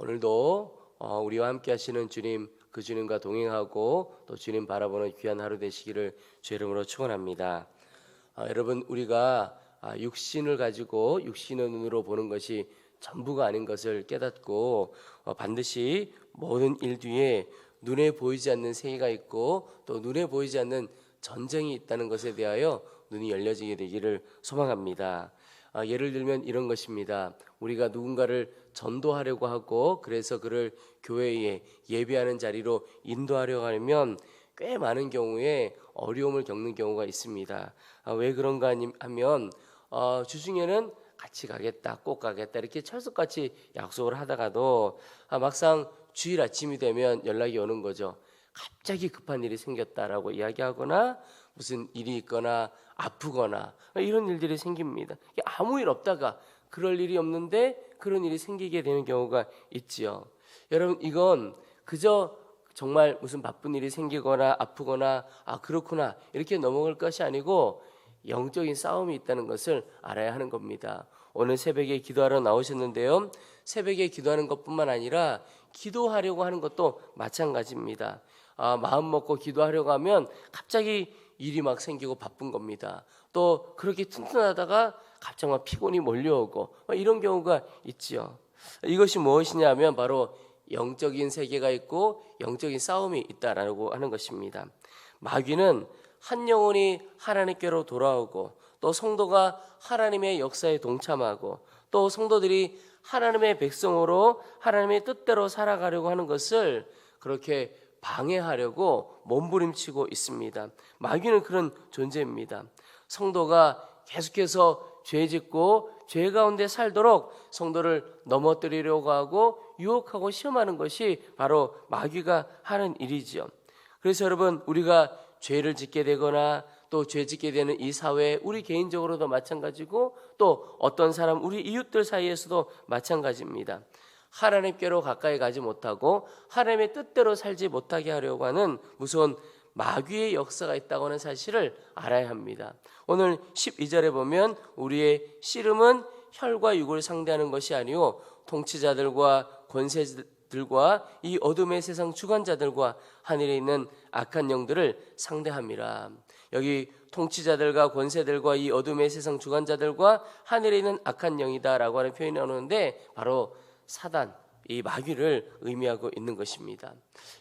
오늘도 어, 우리와 함께 하시는 주님 그 주님과 동행하고 또 주님 바라보는 귀한 하루 되시기를 주 이름으로 축원합니다. 아, 여러분 우리가 아, 육신을 가지고 육신의 눈으로 보는 것이 전부가 아닌 것을 깨닫고 어, 반드시 모든 일 뒤에 눈에 보이지 않는 세계가 있고 또 눈에 보이지 않는 전쟁이 있다는 것에 대하여 눈이 열려지게 되기를 소망합니다. 아, 예를 들면 이런 것입니다. 우리가 누군가를 전도하려고 하고 그래서 그를 교회에 예배하는 자리로 인도하려고 하면 꽤 많은 경우에 어려움을 겪는 경우가 있습니다. 아, 왜 그런가 하면 어, 주중에는 같이 가겠다, 꼭 가겠다 이렇게 철석같이 약속을 하다가도 아, 막상 주일 아침이 되면 연락이 오는 거죠. 갑자기 급한 일이 생겼다라고 이야기하거나 무슨 일이 있거나 아프거나 이런 일들이 생깁니다. 아무 일 없다가 그럴 일이 없는데 그런 일이 생기게 되는 경우가 있지요. 여러분 이건 그저 정말 무슨 바쁜 일이 생기거나 아프거나 아 그렇구나 이렇게 넘어갈 것이 아니고 영적인 싸움이 있다는 것을 알아야 하는 겁니다. 오늘 새벽에 기도하러 나오셨는데요. 새벽에 기도하는 것뿐만 아니라 기도하려고 하는 것도 마찬가지입니다. 아, 마음 먹고 기도하려고 하면 갑자기 일이 막 생기고 바쁜 겁니다. 또 그렇게 튼튼하다가 갑자기 막 피곤이 몰려오고 막 이런 경우가 있지요. 이것이 무엇이냐면 바로 영적인 세계가 있고 영적인 싸움이 있다라고 하는 것입니다. 마귀는 한 영혼이 하나님께로 돌아오고 또 성도가 하나님의 역사에 동참하고 또 성도들이 하나님의 백성으로 하나님의 뜻대로 살아가려고 하는 것을 그렇게 방해하려고 몸부림치고 있습니다. 마귀는 그런 존재입니다. 성도가 계속해서 죄 짓고 죄 가운데 살도록 성도를 넘어뜨리려고 하고 유혹하고 시험하는 것이 바로 마귀가 하는 일이지요. 그래서 여러분 우리가 죄를 짓게 되거나 또 죄 짓게 되는 이 사회 우리 개인적으로도 마찬가지고 또 어떤 사람 우리 이웃들 사이에서도 마찬가지입니다. 하나님께로 가까이 가지 못하고 하나님의 뜻대로 살지 못하게 하려고 하는 무서운 마귀의 역사가 있다고 하는 사실을 알아야 합니다. 오늘 12절에 보면 우리의 씨름은 혈과 육을 상대하는 것이 아니요 통치자들과 권세들과 이 어둠의 세상 주관자들과 하늘에 있는 악한 영들을 상대함이라. 여기 통치자들과 권세들과 이 어둠의 세상 주관자들과 하늘에 있는 악한 영이다라고 하는 표현이 나오는데 바로 사단, 이 마귀를 의미하고 있는 것입니다.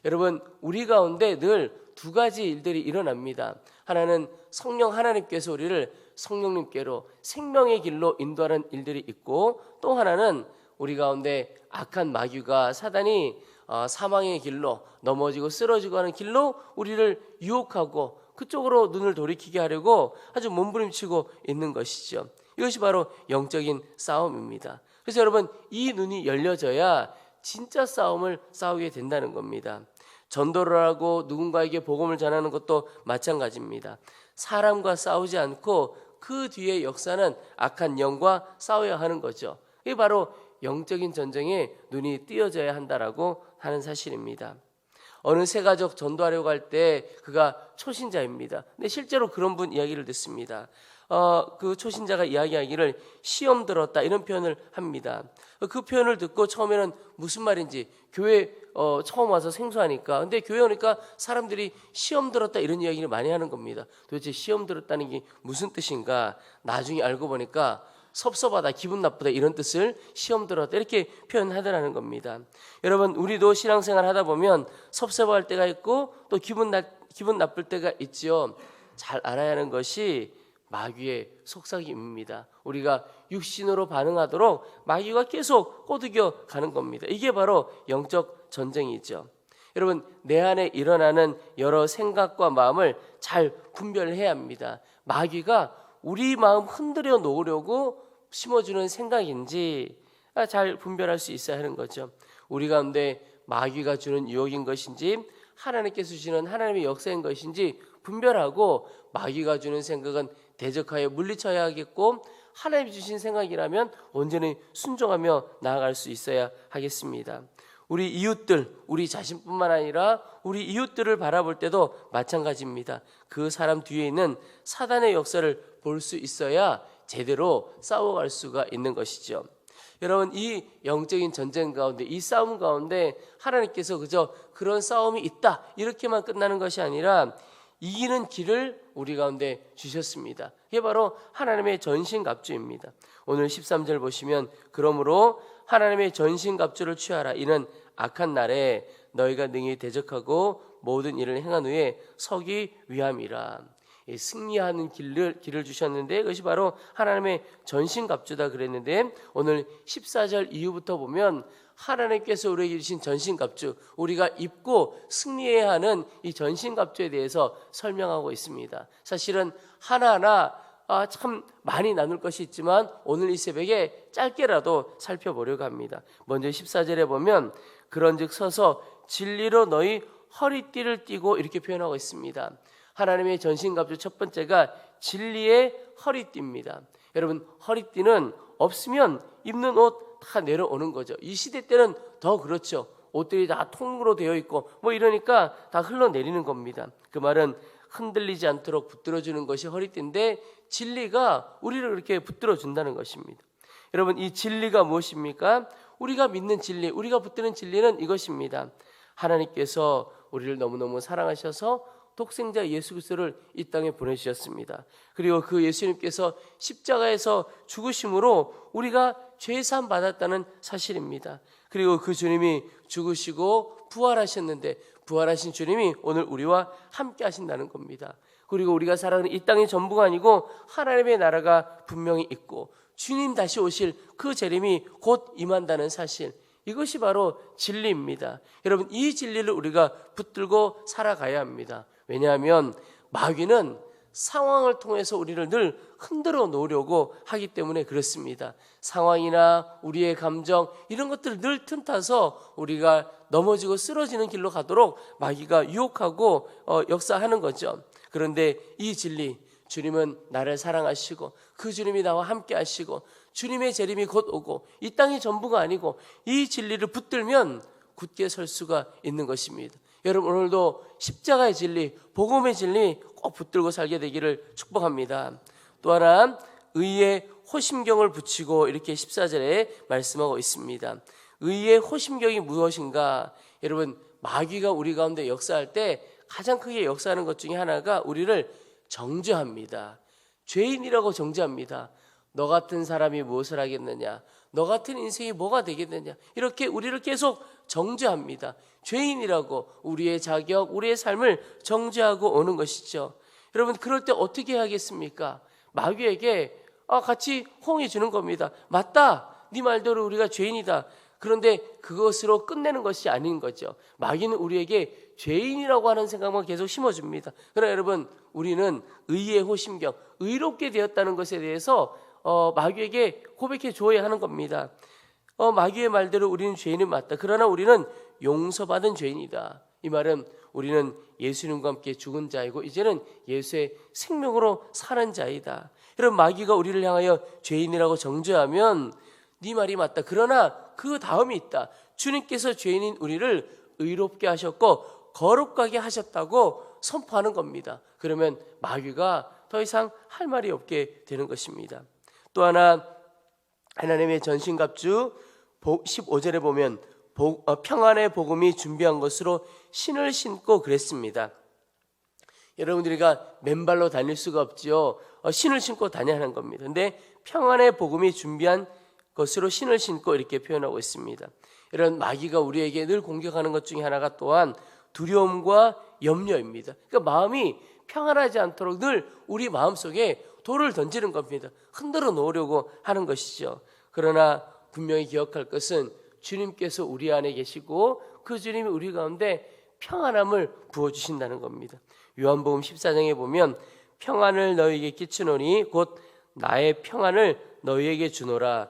여러분, 우리 가운데 늘 두 가지 일들이 일어납니다. 하나는 성령 하나님께서 우리를 성령님께로 생명의 길로 인도하는 일들이 있고 또 하나는 우리 가운데 악한 마귀가 사단이 어, 사망의 길로 넘어지고 쓰러지고 하는 길로 우리를 유혹하고 그쪽으로 눈을 돌이키게 하려고 아주 몸부림치고 있는 것이죠. 이것이 바로 영적인 싸움입니다. 그래서 여러분 이 눈이 열려져야 진짜 싸움을 싸우게 된다는 겁니다. 전도를 하고 누군가에게 복음을 전하는 것도 마찬가지입니다. 사람과 싸우지 않고 그 뒤에 역사는 악한 영과 싸워야 하는 거죠. 이게 바로 영적인 전쟁에 눈이 띄어져야 한다라고 하는 사실입니다. 어느 세 가족 전도하려고 할 때 그가 초신자입니다. 근데 실제로 그런 분 이야기를 듣습니다. 어, 그 초신자가 이야기하기를 시험 들었다 이런 표현을 합니다. 그 표현을 듣고 처음에는 무슨 말인지 교회 어, 처음 와서 생소하니까 근데 교회 오니까 사람들이 시험 들었다 이런 이야기를 많이 하는 겁니다. 도대체 시험 들었다는 게 무슨 뜻인가? 나중에 알고 보니까 섭섭하다, 기분 나쁘다 이런 뜻을 시험 들었다 이렇게 표현하더라는 겁니다. 여러분 우리도 신앙생활 하다 보면 섭섭할 때가 있고 또 기분 나 기분 나쁠 때가 있지요. 잘 알아야 하는 것이 마귀의 속삭임입니다. 우리가 육신으로 반응하도록 마귀가 계속 꼬드겨 가는 겁니다. 이게 바로 영적 전쟁이죠. 여러분 내 안에 일어나는 여러 생각과 마음을 잘 분별해야 합니다. 마귀가 우리 마음 흔들어 놓으려고 심어주는 생각인지 잘 분별할 수 있어야 하는 거죠. 우리 가운데 마귀가 주는 유혹인 것인지 하나님께서 주시는 하나님의 역사인 것인지 분별하고 마귀가 주는 생각은 대적하여 물리쳐야 하겠고 하나님이 주신 생각이라면 온전히 순종하며 나아갈 수 있어야 하겠습니다. 우리 이웃들, 우리 자신뿐만 아니라 우리 이웃들을 바라볼 때도 마찬가지입니다. 그 사람 뒤에 있는 사단의 역사를 볼 수 있어야 제대로 싸워갈 수가 있는 것이죠. 여러분 이 영적인 전쟁 가운데 이 싸움 가운데 하나님께서 그저 그런 싸움이 있다 이렇게만 끝나는 것이 아니라 이기는 길을 우리 가운데 주셨습니다. 이게 바로 하나님의 전신갑주입니다. 오늘 13절 보시면 그러므로 하나님의 전신갑주를 취하라 이는 악한 날에 너희가 능히 대적하고 모든 일을 행한 후에 서기 위함이라. 이 승리하는 길을 길을 주셨는데 그것이 바로 하나님의 전신갑주다 그랬는데 오늘 14절 이후부터 보면 하나님께서 우리에게 주신 전신갑주 우리가 입고 승리해야 하는 이 전신갑주에 대해서 설명하고 있습니다. 사실은 하나하나 아, 참 많이 나눌 것이 있지만 오늘 이 새벽에 짧게라도 살펴보려고 합니다. 먼저 14절에 보면 그런즉 서서 진리로 너희 허리띠를 띠고 이렇게 표현하고 있습니다. 하나님의 전신갑주 첫 번째가 진리의 허리띠입니다. 여러분 허리띠는 없으면 입는 옷 다 내려오는 거죠. 이 시대 때는 더 그렇죠. 옷들이 다 통으로 되어 있고 뭐 이러니까 다 흘러내리는 겁니다. 그 말은 흔들리지 않도록 붙들어 주는 것이 허리띠인데 진리가 우리를 그렇게 붙들어 준다는 것입니다. 여러분 이 진리가 무엇입니까? 우리가 믿는 진리, 우리가 붙드는 진리는 이것입니다. 하나님께서 우리를 너무너무 사랑하셔서 독생자 예수 그리스도를 이 땅에 보내주셨습니다. 그리고 그 예수님께서 십자가에서 죽으심으로 우리가 죄 사함 받았다는 사실입니다. 그리고 그 주님이 죽으시고 부활하셨는데 부활하신 주님이 오늘 우리와 함께 하신다는 겁니다. 그리고 우리가 살아가는 이 땅이 전부가 아니고 하나님의 나라가 분명히 있고 주님 다시 오실 그 재림이 곧 임한다는 사실. 이것이 바로 진리입니다. 여러분 이 진리를 우리가 붙들고 살아가야 합니다. 왜냐하면 마귀는 상황을 통해서 우리를 늘 흔들어 놓으려고 하기 때문에 그렇습니다. 상황이나 우리의 감정 이런 것들을 늘 틈타서 우리가 넘어지고 쓰러지는 길로 가도록 마귀가 유혹하고 어, 역사하는 거죠. 그런데 이 진리 주님은 나를 사랑하시고 그 주님이 나와 함께 하시고 주님의 재림이 곧 오고 이 땅이 전부가 아니고 이 진리를 붙들면 굳게 설 수가 있는 것입니다. 여러분 오늘도 십자가의 진리, 복음의 진리 꼭 붙들고 살게 되기를 축복합니다. 또 하나 의의 호심경을 붙이고 이렇게 14절에 말씀하고 있습니다. 의의 호심경이 무엇인가? 여러분 마귀가 우리 가운데 역사할 때 가장 크게 역사하는 것 중에 하나가 우리를 정죄합니다. 죄인이라고 정죄합니다. 너 같은 사람이 무엇을 하겠느냐? 너 같은 인생이 뭐가 되겠느냐? 이렇게 우리를 계속 정죄합니다. 죄인이라고 우리의 자격, 우리의 삶을 정죄하고 오는 것이죠. 여러분 그럴 때 어떻게 하겠습니까? 마귀에게 아, 같이 호응해 주는 겁니다. 맞다. 네 말대로 우리가 죄인이다. 그런데 그것으로 끝내는 것이 아닌 거죠. 마귀는 우리에게 죄인이라고 하는 생각만 계속 심어줍니다. 그러나 여러분, 우리는 의의 호심경, 의롭게 되었다는 것에 대해서 어, 마귀에게 고백해 줘야 하는 겁니다. 어, 마귀의 말대로 우리는 죄인은 맞다. 그러나 우리는 용서받은 죄인이다. 이 말은 우리는 예수님과 함께 죽은 자이고 이제는 예수의 생명으로 사는 자이다. 여러분 마귀가 우리를 향하여 죄인이라고 정죄하면 네 말이 맞다. 그러나 그 다음이 있다. 주님께서 죄인인 우리를 의롭게 하셨고 거룩하게 하셨다고 선포하는 겁니다. 그러면 마귀가 더 이상 할 말이 없게 되는 것입니다. 또 하나 하나님의 전신갑주 15절에 보면 어, 평안의 복음이 준비한 것으로 신을 신고 그랬습니다. 여러분들이가 맨발로 다닐 수가 없지요. 어, 신을 신고 다녀야 하는 겁니다. 근데 평안의 복음이 준비한 것으로 신을 신고 이렇게 표현하고 있습니다. 이런 마귀가 우리에게 늘 공격하는 것 중에 하나가 또한 두려움과 염려입니다. 그러니까 마음이 평안하지 않도록 늘 우리 마음 속에 돌을 던지는 겁니다. 흔들어 놓으려고 하는 것이죠. 그러나 분명히 기억할 것은 주님께서 우리 안에 계시고 그 주님이 우리 가운데 평안함을 부어 주신다는 겁니다. 요한복음 14장에 보면 평안을 너희에게 끼치노니 곧 나의 평안을 너희에게 주노라.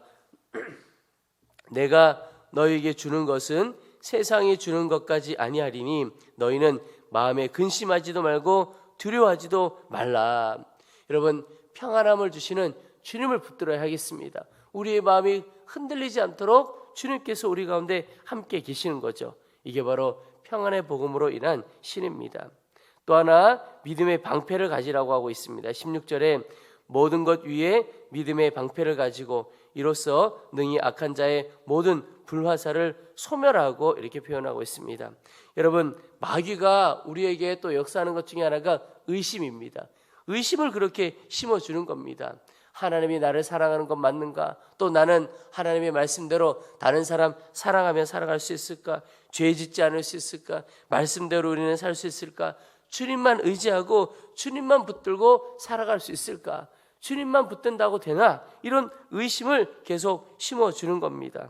내가 너희에게 주는 것은 세상이 주는 것까지 아니하리니 너희는 마음에 근심하지도 말고 두려워하지도 말라. 여러분 평안함을 주시는 주님을 붙들어야 하겠습니다. 우리의 마음이 흔들리지 않도록 주님께서 우리 가운데 함께 계시는 거죠. 이게 바로 평안의 복음으로 인한 신입니다. 또 하나 믿음의 방패를 가지라고 하고 있습니다. 16절에 모든 것 위에 믿음의 방패를 가지고 이로써 능히 악한 자의 모든 불화살을 소멸하고 이렇게 표현하고 있습니다. 여러분 마귀가 우리에게 또 역사하는 것 중에 하나가 의심입니다. 의심을 그렇게 심어주는 겁니다. 하나님이 나를 사랑하는 것 맞는가? 또 나는 하나님의 말씀대로 다른 사람 사랑하며 살아갈 수 있을까? 죄 짓지 않을 수 있을까? 말씀대로 우리는 살 수 있을까? 주님만 의지하고 주님만 붙들고 살아갈 수 있을까? 주님만 붙든다고 되나? 이런 의심을 계속 심어주는 겁니다.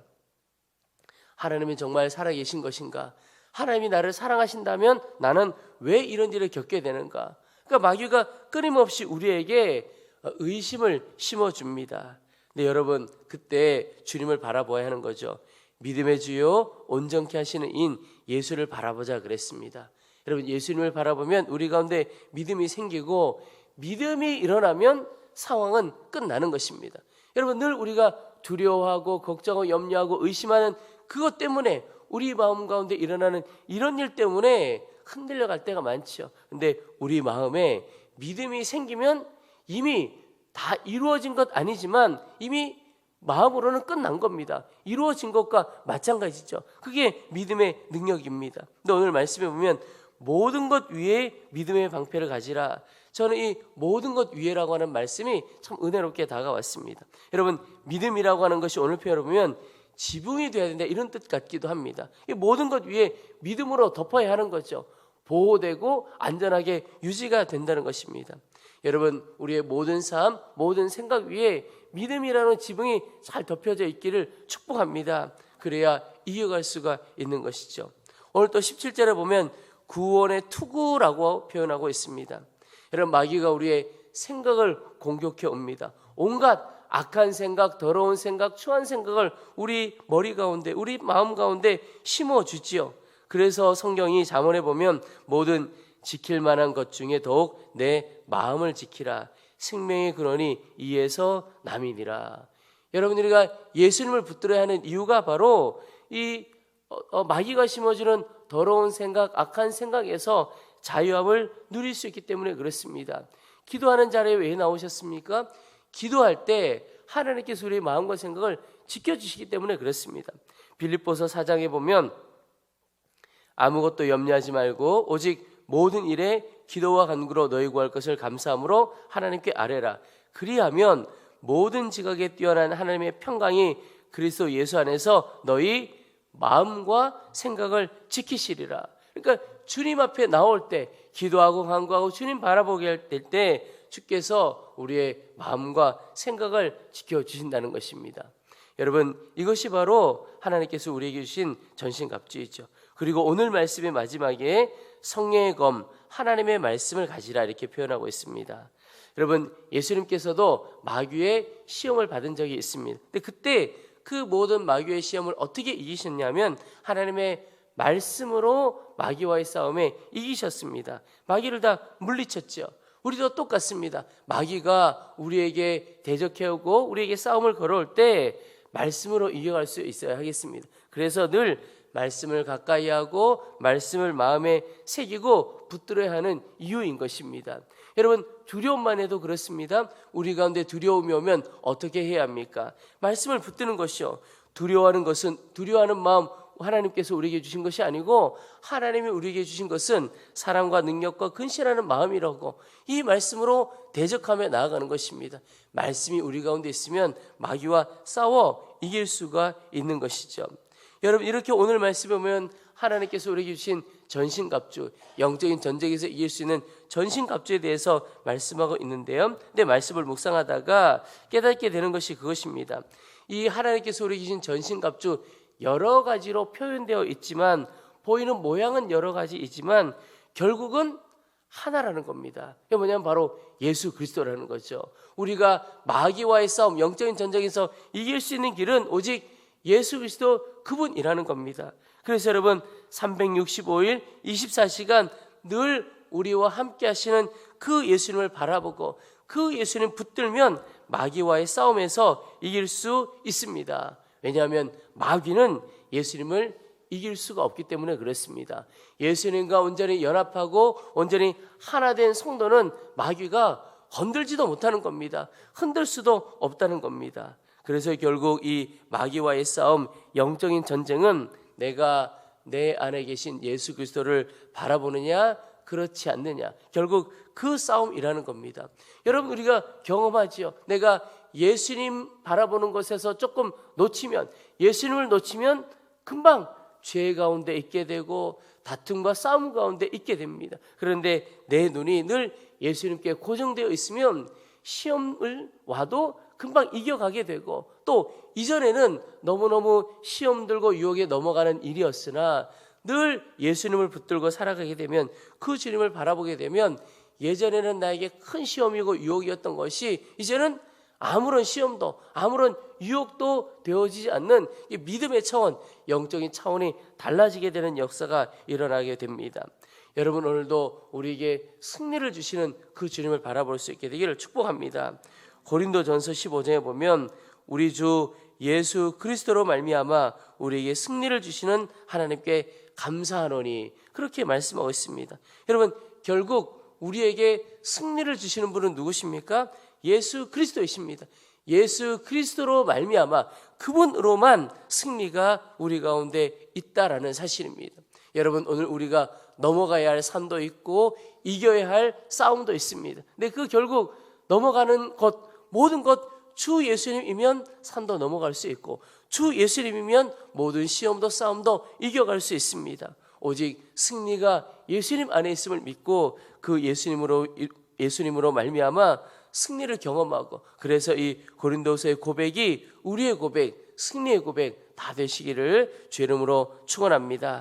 하나님이 정말 살아계신 것인가? 하나님이 나를 사랑하신다면 나는 왜 이런 일을 겪게 되는가? 그러니까 마귀가 끊임없이 우리에게 의심을 심어줍니다. 근데 여러분 그때 주님을 바라보아야 하는 거죠. 믿음의 주요 온전케 하시는 인 예수를 바라보자 그랬습니다. 여러분 예수님을 바라보면 우리 가운데 믿음이 생기고 믿음이 일어나면 상황은 끝나는 것입니다. 여러분 늘 우리가 두려워하고 걱정하고 염려하고 의심하는 그것 때문에 우리 마음 가운데 일어나는 이런 일 때문에 흔들려 갈 때가 많죠. 근데 우리 마음에 믿음이 생기면 이미 다 이루어진 것 아니지만 이미 마음으로는 끝난 겁니다. 이루어진 것과 마찬가지죠. 그게 믿음의 능력입니다. 근데 오늘 말씀해 보면 모든 것 위에 믿음의 방패를 가지라. 저는 이 모든 것 위에라고 하는 말씀이 참 은혜롭게 다가왔습니다. 여러분 믿음이라고 하는 것이 오늘 표현을 보면 지붕이 돼야 된다 이런 뜻 같기도 합니다. 이 모든 것 위에 믿음으로 덮어야 하는 거죠. 보호되고 안전하게 유지가 된다는 것입니다. 여러분 우리의 모든 삶, 모든 생각 위에 믿음이라는 지붕이 잘 덮여져 있기를 축복합니다. 그래야 이겨갈 수가 있는 것이죠. 오늘 또 17절에 보면 구원의 투구라고 표현하고 있습니다. 여러분 마귀가 우리의 생각을 공격해 옵니다. 온갖 악한 생각, 더러운 생각, 추한 생각을 우리 머리 가운데, 우리 마음 가운데 심어 주지요. 그래서 성경이 잠언에 보면 모든 지킬 만한 것 중에 더욱 내 마음을 지키라. 생명의 근원이 이에서 남이니라. 여러분 우리가 예수님을 붙들어야 하는 이유가 바로 이 어, 어, 마귀가 심어주는 더러운 생각, 악한 생각에서 자유함을 누릴 수 있기 때문에 그렇습니다. 기도하는 자리에 왜 나오셨습니까? 기도할 때 하나님께서 우리의 마음과 생각을 지켜주시기 때문에 그렇습니다. 빌립보서 4장에 보면 아무것도 염려하지 말고 오직 모든 일에 기도와 간구로 너희 구할 것을 감사함으로 하나님께 아뢰라. 그리하면 모든 지각에 뛰어난 하나님의 평강이 그리스도 예수 안에서 너희 마음과 생각을 지키시리라. 그러니까 주님 앞에 나올 때 기도하고 간구하고 주님 바라보게 할때 주께서 우리의 마음과 생각을 지켜 주신다는 것입니다. 여러분 이것이 바로 하나님께서 우리에게 주신 전신갑주이죠. 그리고 오늘 말씀의 마지막에 성령의 검 하나님의 말씀을 가지라 이렇게 표현하고 있습니다. 여러분 예수님께서도 마귀의 시험을 받은 적이 있습니다. 근데 그때 그 모든 마귀의 시험을 어떻게 이기셨냐면 하나님의 말씀으로 마귀와의 싸움에 이기셨습니다. 마귀를 다 물리쳤죠. 우리도 똑같습니다. 마귀가 우리에게 대적해오고 우리에게 싸움을 걸어올 때 말씀으로 이겨갈 수 있어야 하겠습니다. 그래서 늘 말씀을 가까이 하고 말씀을 마음에 새기고 붙들어야 하는 이유인 것입니다. 여러분 두려움만 해도 그렇습니다. 우리 가운데 두려움이 오면 어떻게 해야 합니까? 말씀을 붙드는 것이요. 두려워하는 것은 두려워하는 마음 하나님께서 우리에게 주신 것이 아니고 하나님이 우리에게 주신 것은 사랑과 능력과 근신하는 마음이라고 이 말씀으로 대적하며 나아가는 것입니다. 말씀이 우리 가운데 있으면 마귀와 싸워 이길 수가 있는 것이죠. 여러분 이렇게 오늘 말씀에 보면 하나님께서 우리에게 주신 전신갑주, 영적인 전쟁에서 이길 수 있는 전신갑주에 대해서 말씀하고 있는데요. 근데 말씀을 묵상하다가 깨닫게 되는 것이 그것입니다. 이 하나님께서 우리에게 주신 전신갑주 여러 가지로 표현되어 있지만 보이는 모양은 여러 가지이지만 결국은 하나라는 겁니다. 이게 뭐냐면 바로 예수 그리스도라는 거죠. 우리가 마귀와의 싸움, 영적인 전쟁에서 이길 수 있는 길은 오직 예수 그리스도 그분이라는 겁니다. 그래서 여러분 365일 24시간 늘 우리와 함께 하시는 그 예수님을 바라보고 그 예수님 붙들면 마귀와의 싸움에서 이길 수 있습니다. 왜냐하면 마귀는 예수님을 이길 수가 없기 때문에 그렇습니다. 예수님과 온전히 연합하고 온전히 하나 된 성도는 마귀가 건들지도 못하는 겁니다. 흔들 수도 없다는 겁니다. 그래서 결국 이 마귀와의 싸움, 영적인 전쟁은 내가 내 안에 계신 예수 그리스도를 바라보느냐 그렇지 않느냐. 결국 그 싸움이라는 겁니다. 여러분 우리가 경험하지요. 내가 예수님 바라보는 것에서 조금 놓치면 예수님을 놓치면 금방 죄 가운데 있게 되고 다툼과 싸움 가운데 있게 됩니다. 그런데 내 눈이 늘 예수님께 고정되어 있으면 시험을 와도 금방 이겨가게 되고 또 이전에는 너무너무 시험 들고 유혹에 넘어가는 일이었으나 늘 예수님을 붙들고 살아가게 되면 그 주님을 바라보게 되면 예전에는 나에게 큰 시험이고 유혹이었던 것이 이제는 아무런 시험도 아무런 유혹도 되어지지 않는 이 믿음의 차원, 영적인 차원이 달라지게 되는 역사가 일어나게 됩니다. 여러분 오늘도 우리에게 승리를 주시는 그 주님을 바라볼 수 있게 되기를 축복합니다. 고린도전서 15장에 보면 우리 주 예수 그리스도로 말미암아 우리에게 승리를 주시는 하나님께 감사하노니 그렇게 말씀하고 있습니다. 여러분 결국 우리에게 승리를 주시는 분은 누구십니까? 예수 그리스도이십니다. 예수 그리스도로 말미암아 그분으로만 승리가 우리 가운데 있다라는 사실입니다. 여러분 오늘 우리가 넘어가야 할 산도 있고 이겨야 할 싸움도 있습니다. 근데 그 결국 넘어가는 것 모든 것 주 예수님이면 산도 넘어갈 수 있고 주 예수님이면 모든 시험도 싸움도 이겨갈 수 있습니다. 오직 승리가 예수님 안에 있음을 믿고 그 예수님으로 예수님으로 말미암아 승리를 경험하고 그래서 이 고린도서의 고백이 우리의 고백, 승리의 고백 다 되시기를 주 이름으로 축원합니다.